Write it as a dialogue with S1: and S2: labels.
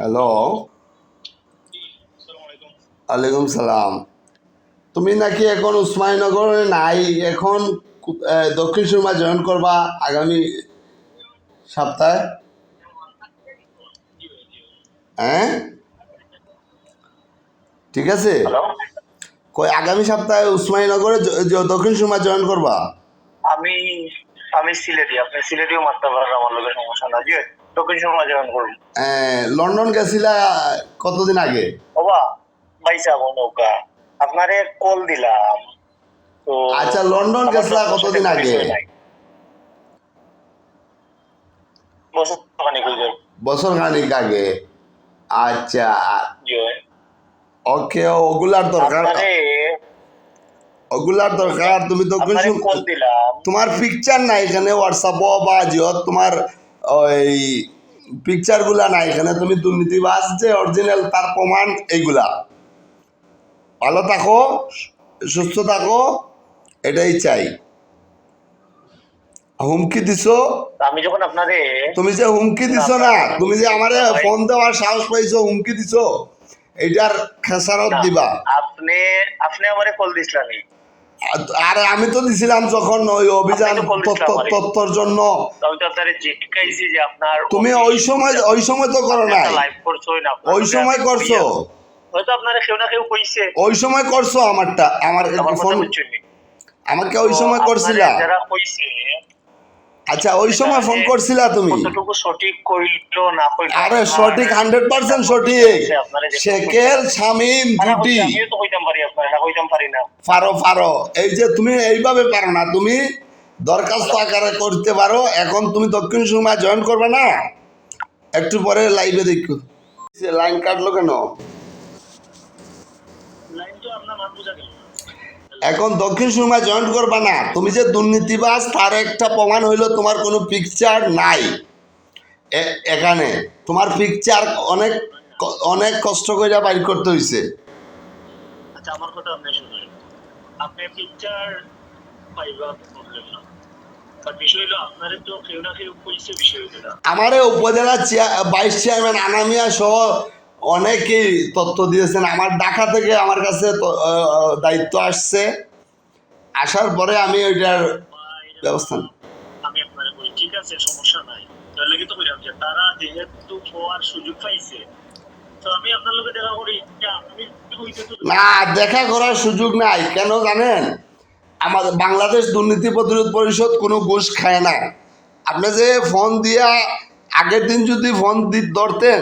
S1: Hello ওয়ালাইকুম সালাম। তুমি নাকি এখন উসমানীনগরে নাই এখন দক্ষিণ সুরমা জয়েন করবা আগামী সপ্তাহে? হ্যাঁ? ঠিক আছে। কই আগামী সপ্তাহে উসমানীনগরে দক্ষিণ সুরমা জয়েন করবা?
S2: আমি আমি সিলেটি আপনি সিলেটিও মারতে পারেন আমার লোকের সমস্যা না জি করুন
S1: লন্ডন গেছিলা কতদিন আগে?
S2: বাবা বাইসা নৌকা আপনারে কল দিলাম। তো
S1: আচ্ছা, লন্ডন গেছিলা কতদিন আগে?
S2: বছর খানিক
S1: বছর খানিক আগে। আচ্ছা। ওকে ওগুলার দরকার। ওগুলার দরকার। তুমি
S2: তো
S1: তোমার পিকচার নাই এখানে হোয়াটসঅ্যাপ বা জিওত তোমার ওই পিকচারগুলা নাই এখানে তুমি দুর্নীতিবাজ যে অরিজিনাল তার প্রমাণ এইগুলা। ভালো থাকো সুস্থ থাকো এটাই চাই। হুমকি দিছো?
S2: আমি যখন আপনারে
S1: তুমি যে হুমকি দিছো না তুমি যে আমারে ফোন দেওয়ার সাহস পাইছো হুমকি দিছো এইটার খেসারত দিবা।
S2: আপনি আপনি আমারে কল দিছিলেন
S1: আরে আমি তো দিছিলাম যখন ওই অভিযান
S2: আপনি তো বলেছিলেন
S1: তথ্য
S2: আমারে।
S1: তথ্যর জন্য। তুমি ওই সময় ওই সময় তো করো নাই।
S2: না
S1: ওই সময় করছ।
S2: হয়তো কেউ না কেউ
S1: ওই সময় করছ আমারটা আমার ফোন? আমাকে ওই সময়
S2: করছিলাম
S1: করছিলা। আচ্ছা ওই সময় ফোন করছিলা তুমি?
S2: কতটুকু সঠিক কইলো না কইলো
S1: আরে সঠিক হান্ড্রেড পার্সেন্ট সঠিক।
S2: আপনারা
S1: শেখের শামিম
S2: মানে তো কইতাম পারি আপনারা না কইতাম পারি না।
S1: পারো পারো। এই যে তুমি এইভাবে পারো না তুমি দরখাস্ত আকারে করতে পারো এখন তুমি দক্ষিণ সুরমা জয়েন করবে না? একটু পরে লাইভে দেখো লাইন কাটলো কেন?
S2: লাইন তো আপনার মান বুঝা গেল
S1: এখন দক্ষিণ সুরমা জয়েন্ট করবা না। তুমি যে দুর্নীতিবাজ তার একটা প্রমাণ হইল তোমার কোনো পিকচার নাই। এখানে তোমার পিকচার অনেক অনেক কষ্ট করে বাইর করতে হয়েছে
S2: আচ্ছা আমার কথা আপনি শুনুন। আপনি পিকচার পাইবা প্রবলেম না।
S1: আমারে উপজেলা ভাইস চেয়ারম্যান আনামিয়া সহ অনেকেই তথ্য দিয়েছেন। আমার ঢাকা থেকে আমার কাছে দায়িত্ব আসছে। আসার পরে আমি ওইটার ব্যবস্থা
S2: আমি আপনারে বলি ঠিক আছে সমস্যা নাই। তার লাগে তো কইলাম যে তারা যেহেতু হওয়ার সুযোগ পাইছে তো আমি আপনার লোকে দেখা করি। আমি
S1: না দেখা করার সুযোগ নাই। কেন জানেন? আমাদের বাংলাদেশ দুর্নীতি প্রতিরোধ পরিষদ কোনো ঘুষ খায় না। আপনি যে ফোন দিয়া আগের দিন যদি ফোন ধরতেন